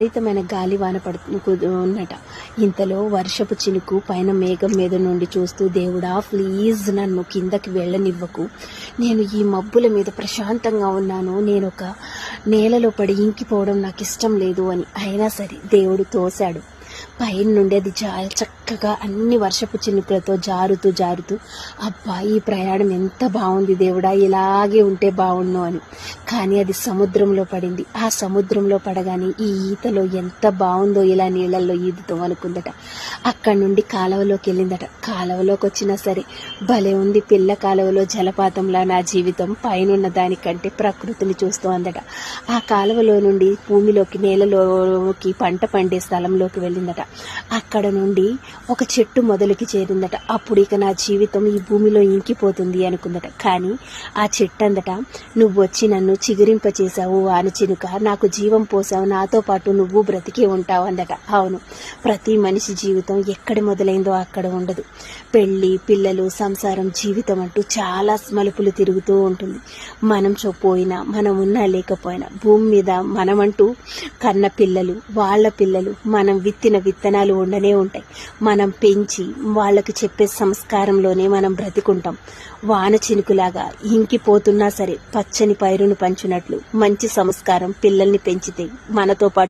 విపరీతమైన గాలి వాన పడుతూ ఉన్నట ఇంతలో వర్షపు చినుకు పైన మేఘం మీద నుండి చూస్తూ దేవుడా ప్లీజ్ నన్ను కిందకి వెళ్ళనివ్వకు. నేను ఈ మబ్బుల మీద ప్రశాంతంగా ఉన్నాను. నేను ఒక నేలలో పడి ఇంకిపోవడం నాకు ఇష్టం లేదు అని. అయినా సరే దేవుడు తోశాడు. పైన నుండి అది చాలా చక్కగా అన్ని వర్షపు చినుకులతో జారుతూ జారుతూ అబ్బా ఈ ప్రయాణం ఎంత బాగుంది దేవుడా ఇలాగే ఉంటే బాగుండు అని. కానీ అది సముద్రంలో పడింది. ఆ సముద్రంలో పడగానే ఈ ఈతలో ఎంత బాగుందో ఇలా నీళ్ళల్లో ఈదుతాం అనుకుందట అక్కడి నుండి కాలువలోకి వెళ్ళిందట కాలువలోకి వచ్చినా సరే భలే ఉంది పిల్ల కాలువలో జలపాతంలా నా జీవితం పైనున్న దానికంటే ప్రకృతిని చూస్తూ అందట. ఆ కాలువలో నుండి భూమిలోకి నేలలోకి పంట పండే స్థలంలోకి వెళ్ళిందట. అక్కడ నుండి ఒక చెట్టు మొదలుకి చేరిందట. అప్పుడు ఇక నా జీవితం ఈ భూమిలో ఇంకిపోతుంది అనుకుందట. కానీ ఆ చెట్టు అందట నువ్వు వచ్చి నన్ను చిగురింప చేసావు వాన చినుక నాకు జీవం పోసావు నాతో పాటు నువ్వు బ్రతికే ఉంటావు అందట. అవును ప్రతి మనిషి జీవితం ఎక్కడ మొదలైందో అక్కడ ఉండదు. పెళ్ళి పిల్లలు సంసారం జీవితం అంటూ చాలా మలుపులు తిరుగుతూ ఉంటుంది. మనం పోయినా మనం ఉన్నా లేకపోయినా భూమి మీద మనమంటూ కన్న పిల్లలు వాళ్ళ పిల్లలు మనం విత్తిన విత్తనాలు ఉండనే ఉంటాయి. మనం పెంచి వాళ్ళకి చెప్పే సంస్కారంలోనే మనం బ్రతికుంటాం. వాన చినుకులాగా ఇంకిపోతున్నా సరే పచ్చని పైరును పంచినట్లు మంచి సంస్కారం పిల్లల్ని పెంచితే మనతో పాటు